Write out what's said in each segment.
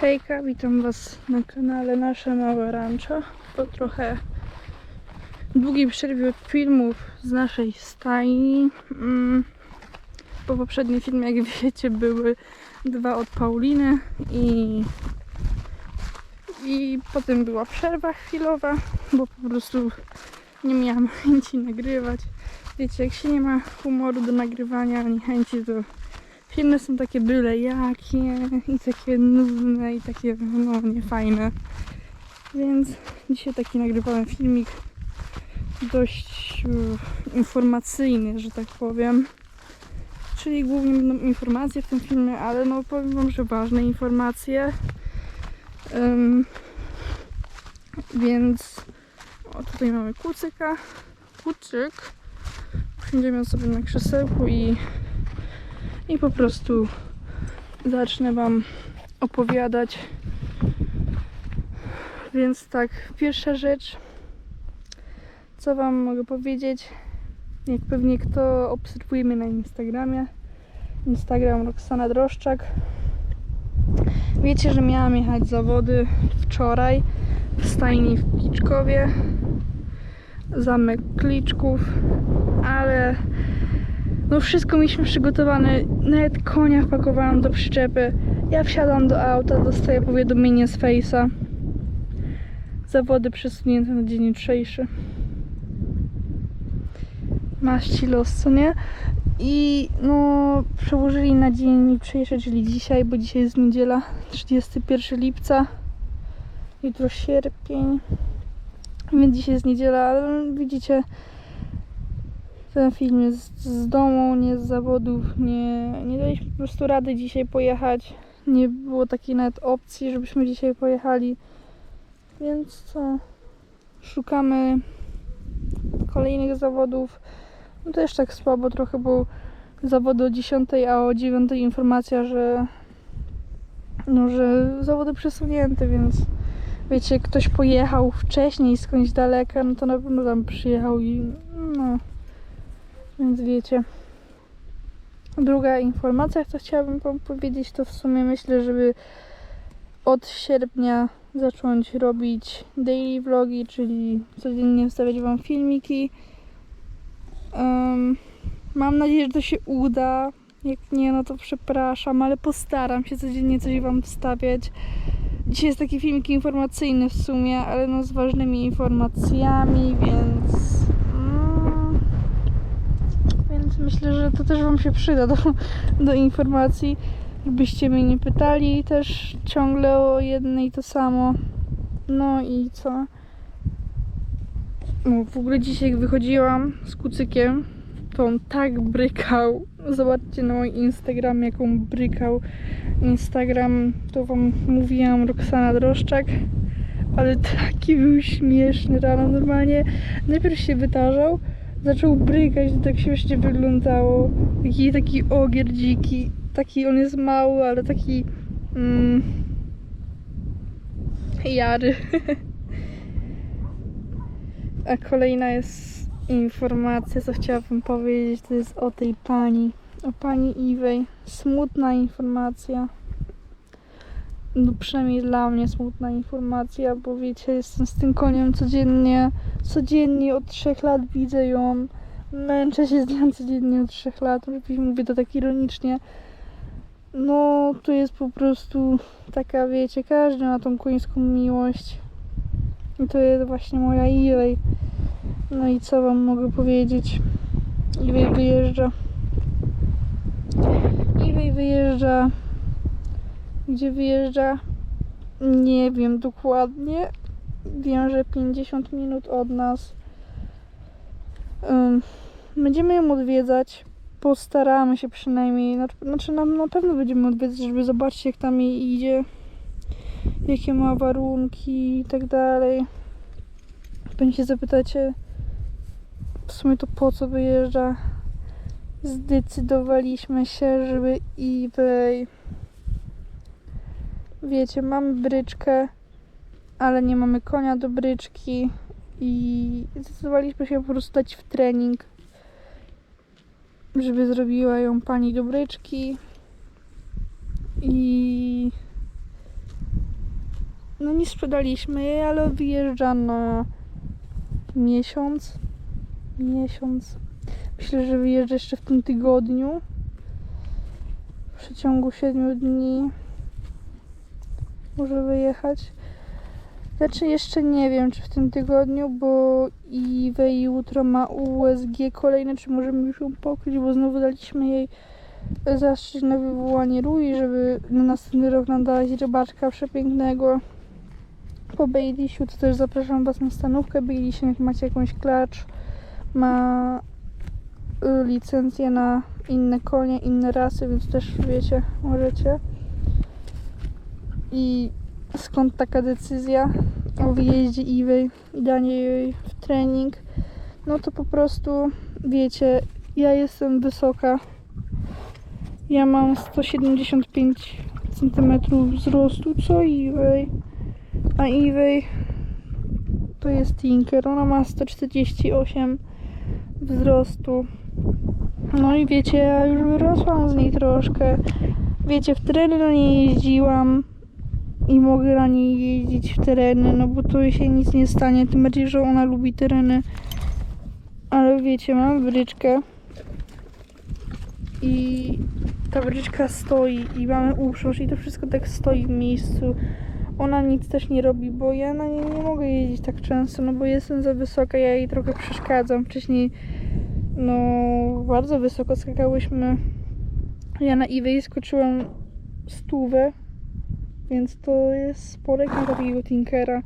Hejka, witam Was na kanale Nasze Małe Rancho. Po trochę długiej przerwie od filmów z naszej stajni. Mm, Po poprzednim filmie, jak wiecie, były dwa od Pauliny i, i potem była przerwa chwilowa, bo po prostu nie miałam chęci nagrywać. Wiecie, jak się nie ma humoru do nagrywania ani chęci, to filmy są takie byle jakie i takie nudne i takie no niefajne. Więc dzisiaj taki nagrywałem filmik dość e, informacyjny, że tak powiem. Czyli głównie będą informacje w tym filmie, ale no powiem wam, że ważne informacje. Em, więc o tutaj mamy kucyka. Kucyk. Usiądziemy sobie na krzesełku i i po prostu zacznę Wam opowiadać. Więc tak, pierwsza rzecz, co Wam mogę powiedzieć, jak pewnie kto obserwuje mnie na Instagramie, Instagram Roxana Droszczak. Wiecie, że miałam jechać zawody wczoraj w stajni w Kliczkowie, zamek Kliczków, ale no wszystko mieliśmy przygotowane, nawet konia wpakowałam do przyczepy. Ja wsiadam do auta, dostaję powiadomienie z Face'a. Zawody przesunięte na dzień jutrzejszy. Masz ci los, co nie? I no przełożyli na dzień jutrzejszy, czyli dzisiaj, bo dzisiaj jest niedziela, 31 lipca. Jutro sierpień. Więc dzisiaj jest niedziela, ale widzicie, ten film jest z domu, nie z zawodów. Nie, nie daliśmy po prostu rady dzisiaj pojechać. Nie było takiej nawet opcji, żebyśmy dzisiaj pojechali. Więc co? Szukamy kolejnych zawodów. No też tak słabo trochę, bo zawody o 10, a o 9 informacja, że no, że zawody przesunięte, więc wiecie, ktoś pojechał wcześniej skądś daleka, no to na pewno tam przyjechał i no więc wiecie. Druga informacja, co chciałabym wam powiedzieć, to w sumie myślę, żeby od sierpnia zacząć robić daily vlogi, czyli codziennie wstawiać wam filmiki. Em, mam nadzieję, że to się uda. Jak nie, no to przepraszam, ale postaram się codziennie coś wam wstawiać. Dzisiaj jest taki filmik informacyjny w sumie, ale no z ważnymi informacjami, więc myślę, że to też Wam się przyda do, do informacji, żebyście mnie nie pytali też ciągle o jedno i to samo. No i co? No, w ogóle dzisiaj jak wychodziłam z kucykiem, to on tak brykał. Zobaczcie na moim Instagramie, jaką brykał. Instagram, to Wam mówiłam, Roxana Droszczak. Ale taki był śmieszny rano, normalnie. Najpierw się wytarzał, zaczął brykać, to tak śmiesznie wyglądało. Taki, taki ogier dziki. Taki, on jest mały, ale taki mm, jary. A kolejna jest informacja, co chciałabym powiedzieć, to jest o tej pani, o pani Iwej. Smutna informacja. No przynajmniej dla mnie smutna informacja, bo wiecie, jestem z tym koniem codziennie, codziennie od trzech lat widzę ją. Męczę się z nią codziennie od trzech lat, mówię to tak ironicznie. No, to jest po prostu taka, wiecie, każdy ma tą końską miłość. I to jest właśnie moja Iwej. No i co wam mogę powiedzieć? Iwej wyjeżdża. Iwej wyjeżdża. Gdzie wyjeżdża? Nie wiem dokładnie. Wiem, że 50 minut od nas. Będziemy ją odwiedzać. Postaramy się przynajmniej. na- Znaczy, na, na pewno będziemy odwiedzać, żeby zobaczyć, jak tam jej idzie. Jakie ma warunki i tak dalej. Pewnie się zapytacie, w sumie to po co wyjeżdża? Zdecydowaliśmy się, żeby eBay. Wiecie, mamy bryczkę, ale nie mamy konia do bryczki i zdecydowaliśmy się po prostu dać w trening, żeby zrobiła ją pani do bryczki i no nie sprzedaliśmy jej, ale wyjeżdża na miesiąc. Miesiąc. Myślę, że wyjeżdża jeszcze w tym tygodniu. W przeciągu 7 dni może wyjechać. Znaczy jeszcze nie wiem, czy w tym tygodniu, bo Iwe jutro ma USG kolejne, czy możemy już ją pokryć, bo znowu daliśmy jej zastrzyk na wywołanie rui, żeby na następny rok nam dać rybaczka przepięknego. Po Baileysiu to też zapraszam Was na stanówkę Baileysiu, jak macie jakąś klacz, ma y, licencję na inne konie, inne rasy, więc też wiecie, możecie. I skąd taka decyzja o wyjeździe Iwej i danie jej w trening? No to po prostu, wiecie, ja jestem wysoka. Ja mam 175 cm wzrostu, co Iwej. A Iwej to jest Tinker. Ona ma 148 wzrostu. No i wiecie, ja już wyrosłam z niej troszkę. Wiecie, w na niej jeździłam i mogę na niej jeździć w tereny, no bo tu się nic nie stanie, tym bardziej, że ona lubi tereny. Ale wiecie, mam bryczkę i ta bryczka stoi i mamy uprząż i to wszystko tak stoi w miejscu. Ona nic też nie robi, bo ja na niej nie mogę jeździć tak często, no bo jestem za wysoka, ja jej trochę przeszkadzam. Wcześniej, no, bardzo wysoko skakałyśmy. Ja na Iwej skoczyłam stówę, więc to jest spore jak na takiego Tinkera.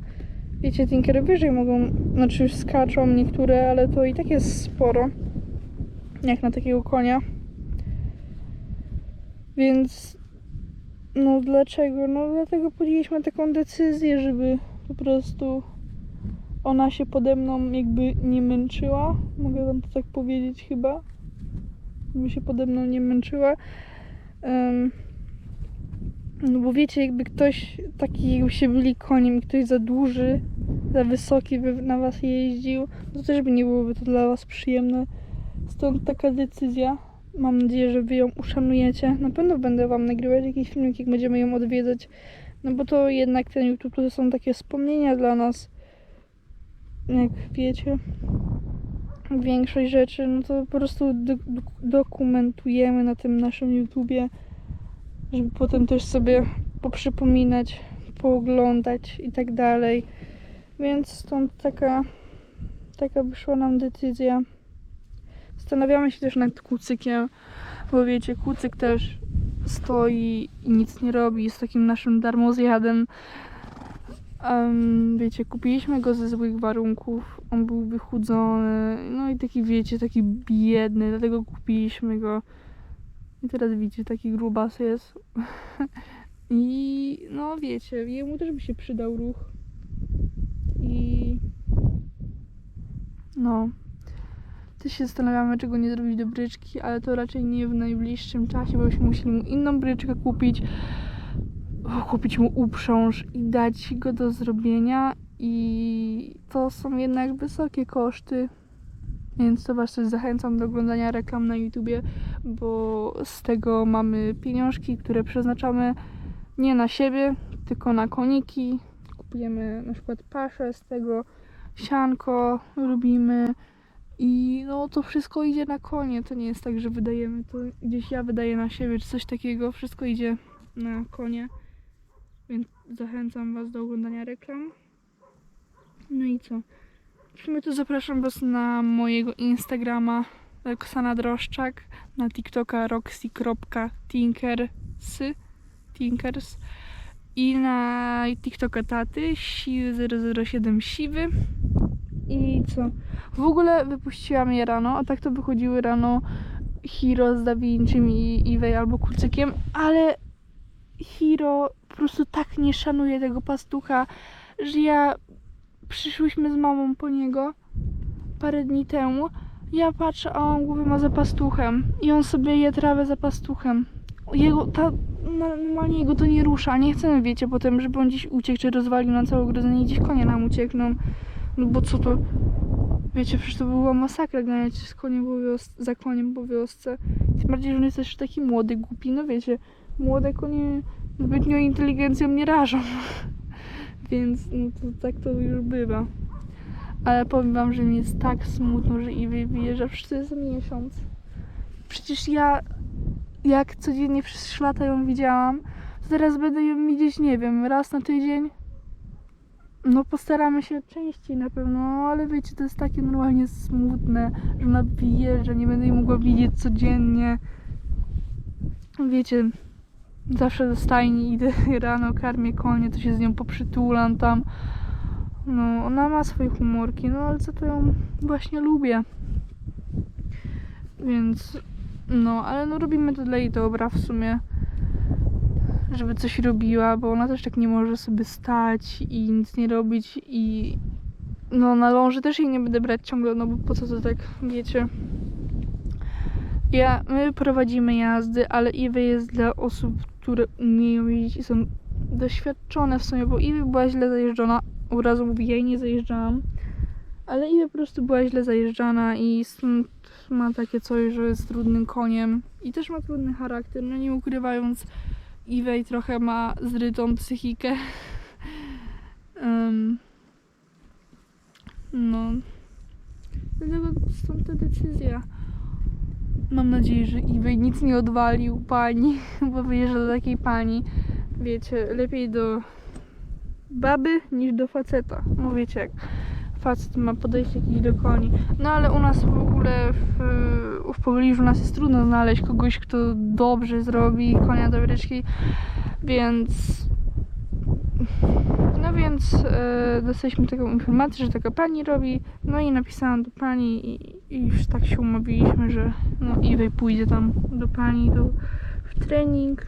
Wiecie, Tinkery wyżej mogą, znaczy już skaczą niektóre, ale to i tak jest sporo. Jak na takiego konia. Więc no dlaczego? No dlatego podjęliśmy taką decyzję, żeby po prostu ona się pode mną jakby nie męczyła. Mogę wam to tak powiedzieć chyba. Żeby się pode mną nie męczyła. Em, no bo wiecie, jakby ktoś taki jakby się byli koniem ktoś za duży, za wysoki by na was jeździł, to też by nie byłoby to dla was przyjemne. Stąd taka decyzja. Mam nadzieję, że wy ją uszanujecie. Na pewno będę wam nagrywać jakiś filmik, jak będziemy ją odwiedzać. No bo to jednak ten YouTube to są takie wspomnienia dla nas. Jak wiecie. Większość rzeczy, no to po prostu do, dokumentujemy na tym naszym YouTubie, żeby potem też sobie poprzypominać, pooglądać i tak dalej. Więc stąd taka, taka wyszła nam decyzja. Zastanawiamy się też nad kucykiem, bo wiecie, kucyk też stoi i nic nie robi, jest takim naszym darmozjadem. Em, wiecie, kupiliśmy go ze złych warunków, on był wychudzony, no i taki wiecie, taki biedny, dlatego kupiliśmy go. I teraz widzicie, taki grubas jest. I no wiecie, jemu też by się przydał ruch. I no. Też się zastanawiamy, czego nie zrobić do bryczki, ale to raczej nie w najbliższym czasie, bo byśmy musieli mu inną bryczkę kupić, kupić mu uprząż i dać go do zrobienia. I to są jednak wysokie koszty. Więc to Was też zachęcam do oglądania reklam na YouTubie, bo z tego mamy pieniążki, które przeznaczamy nie na siebie, tylko na koniki. Kupujemy na przykład paszę z tego, sianko robimy i no to wszystko idzie na konie. To nie jest tak, że wydajemy to gdzieś ja wydaję na siebie czy coś takiego. Wszystko idzie na konie. Więc zachęcam Was do oglądania reklam. No i co? W sumie to zapraszam Was na mojego Instagrama Roxana Droszczak, na TikToka roxy.tinkersy Tinkers i na TikToka taty siwy007 siwy i co? W ogóle wypuściłam je rano, a tak to wychodziły rano Hiro z Da Vincim i Iwej albo Kucykiem, ale Hiro po prostu tak nie szanuje tego pastucha, że ja przyszłyśmy z mamą po niego parę dni temu. Ja patrzę, a on głowę ma za pastuchem i on sobie je trawę za pastuchem. Jego, ta, normalnie jego to nie rusza. Nie chcemy, wiecie, potem, żeby on gdzieś uciekł, czy rozwalił na całe ogrodzenie i gdzieś konie nam uciekną. No bo co to... Wiecie, przecież to była masakra ganiać z koniem po wios- za koniem po wiosce. Tym bardziej, że on jest też taki młody, głupi. No wiecie, młode konie zbytnio inteligencją nie rażą. Więc no to tak to już bywa. Ale powiem wam, że mi jest tak smutno, że Iwy wyjeżdża to jest miesiąc. Przecież ja jak codziennie przez 3 lata ją widziałam, to teraz będę ją widzieć, nie wiem, raz na tydzień. No postaramy się częściej na pewno, no, ale wiecie, to jest takie normalnie smutne, że ona wyjeżdża, nie będę jej mogła widzieć codziennie. Wiecie, zawsze do stajni idę rano, karmię konie, to się z nią poprzytulam tam. No, ona ma swoje humorki, no ale co to ją właśnie lubię. Więc, no, ale no robimy to dla jej dobra w sumie. Żeby coś robiła, bo ona też tak nie może sobie stać i nic nie robić i no na ląży też jej nie będę brać ciągle, no bo po co to tak, wiecie. Ja, my prowadzimy jazdy, ale Iwy jest dla osób, które umieją jeździć i są doświadczone w sumie, bo Iwy była źle zajeżdżona. Ja jej nie zajeżdżałam. Ale Iwy po prostu była źle zajeżdżana i stąd ma takie coś, że jest trudnym koniem. I też ma trudny charakter, no nie ukrywając, Iwej trochę ma zrytą psychikę. Em, no. Dlatego stąd ta decyzja. Mam nadzieję, że Iwej nic nie odwalił pani, bo wyjeżdża do takiej pani. Wiecie, lepiej do baby niż do faceta. Wiecie jak facet ma podejście jakieś do koni. No ale u nas w ogóle w, w pobliżu nas jest trudno znaleźć kogoś, kto dobrze zrobi konia do bryczki, więc no więc e, dostaliśmy taką informację, że taka pani robi, no i napisałam do pani i, i już tak się umówiliśmy, że no Iwej pójdzie tam do pani do, w trening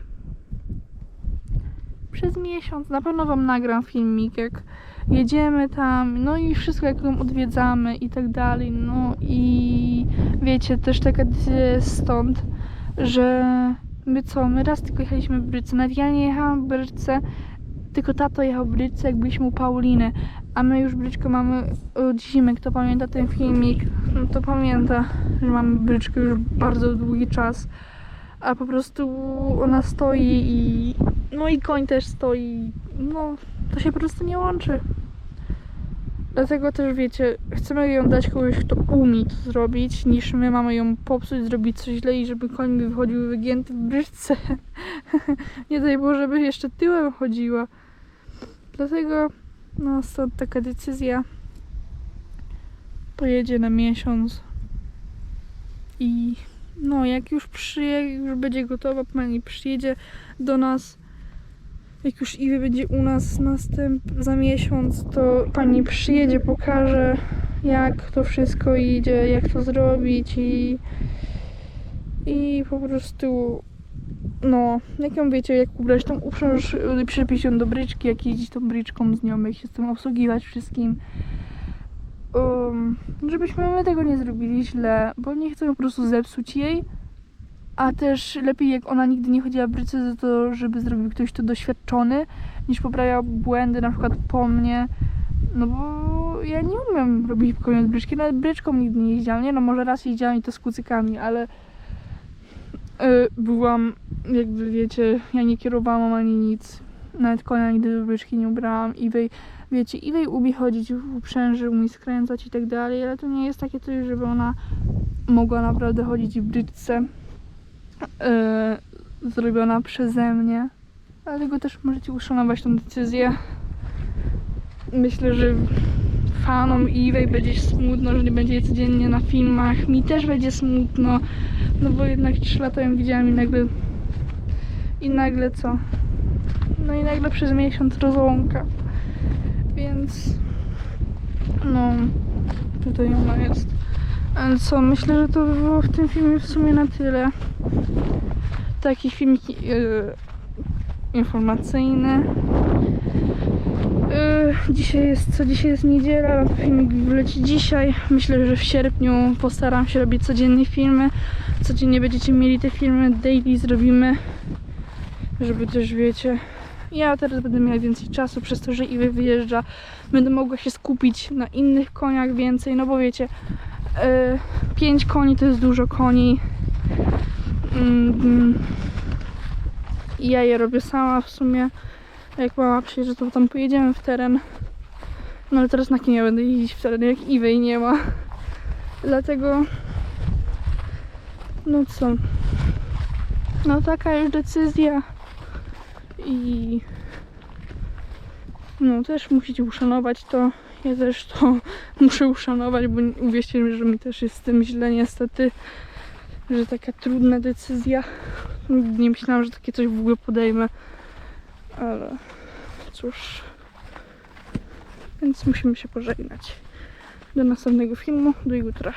przez miesiąc. Na pewno wam nagram filmik, jak jedziemy tam, no i wszystko jak ją odwiedzamy i tak dalej, no i wiecie, też taka stąd, że my co, my raz tylko jechaliśmy w Bryce, nawet ja nie jechałam w Bryce, tylko tato jechał w Bryczce, jak byliśmy u Pauliny, a my już Bryczkę mamy od zimy, kto pamięta ten filmik, no to pamięta, że mamy Bryczkę już bardzo długi czas, a po prostu ona stoi i no i koń też stoi, no to się po prostu nie łączy. Dlatego też wiecie, chcemy ją dać kogoś, kto umie to zrobić, niż my mamy ją popsuć, zrobić coś źle i żeby koń mi wychodził wygięty w bryczce. nie daj Boże, żeby jeszcze tyłem chodziła. Dlatego, no stąd taka decyzja. Pojedzie na miesiąc. I no, jak już przyjedzie, już będzie gotowa, pani przyjedzie do nas jak już Iwy będzie u nas następ za miesiąc, to pani przyjedzie, pokaże jak to wszystko idzie, jak to zrobić i i po prostu no, jak ją wiecie, jak ubrać tą uprząż, przypić ją do bryczki, jak jeździć tą bryczką z nią, jak się z tym obsługiwać wszystkim. Um, żebyśmy my tego nie zrobili źle, bo nie chcę po prostu zepsuć jej, a też lepiej jak ona nigdy nie chodziła w bryce, to żeby zrobił ktoś to doświadczony, niż poprawiał błędy na przykład po mnie. No bo ja nie umiem robić koniec bryczki, nawet bryczką nigdy nie jeździłam. Nie no, może raz jeździłam i to z kucykami, ale yy, byłam, jakby wiecie, ja nie kierowałam ani nic. Nawet konia nigdy do bryczki nie ubrałam. Iwej, wiecie, Iwej umie chodzić w uprzęży, umie skręcać i tak dalej, ale to nie jest takie coś, żeby ona mogła naprawdę chodzić w bryczce yy, zrobiona przeze mnie. Dlatego też możecie uszanować tą decyzję. Myślę, że fanom Iwej będzie smutno, że nie będzie jej codziennie na filmach. Mi też będzie smutno, no bo jednak 3 lata ją widziałam i nagle... I nagle co? No i nagle przez miesiąc rozłąka. Więc... No... Tutaj ona jest. Ale co, myślę, że to by było w tym filmie w sumie na tyle. Taki filmik yy, informacyjny. Yy, dzisiaj jest, co dzisiaj jest niedziela, filmik wleci dzisiaj. Myślę, że w sierpniu postaram się robić codziennie filmy. Codziennie będziecie mieli te filmy, daily zrobimy, żeby też wiecie. Ja teraz będę miała więcej czasu przez to, że Iwy wyjeżdża. Będę mogła się skupić na innych koniach więcej, no bo wiecie, yy, 5 koni to jest dużo koni. Mm. I ja je robię sama w sumie. Jak mama przyjeżdża, to tam pojedziemy w teren. No ale teraz na ja będę jeździć w teren, jak Iwej nie ma. Dlatego... No co? No taka już decyzja. I... No też musicie uszanować to. Ja też to muszę uszanować, bo uwierzcie mi, że mi też jest z tym źle niestety, że taka trudna decyzja. Nie myślałam, że takie coś w ogóle podejmę. Ale cóż. Więc musimy się pożegnać. Do następnego filmu, do jutra.